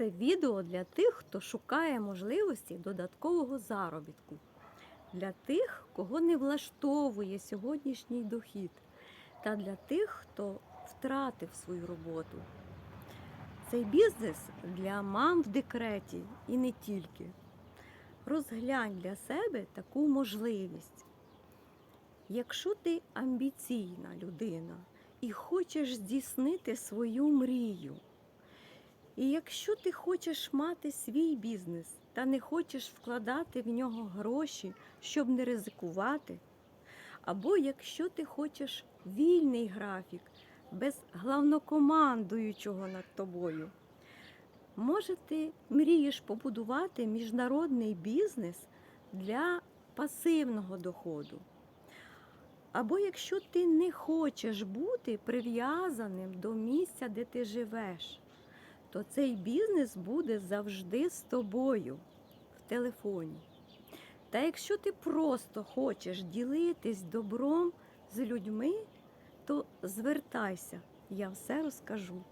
Це відео для тих, хто шукає можливості додаткового заробітку, для тих, кого не влаштовує сьогоднішній дохід, та для тих, хто втратив свою роботу. Цей бізнес для мам в декреті і не тільки. Розглянь для себе таку можливість. Якщо ти амбіційна людина і хочеш здійснити свою мрію, і якщо ти хочеш мати свій бізнес та не хочеш вкладати в нього гроші, щоб не ризикувати, або якщо ти хочеш вільний графік без главнокомандуючого над тобою, може ти мрієш побудувати міжнародний бізнес для пасивного доходу. Або якщо ти не хочеш бути прив'язаним до місця, де ти живеш, то цей бізнес буде завжди з тобою в телефоні. Та якщо ти просто хочеш ділитись добром з людьми, то звертайся, я все розкажу.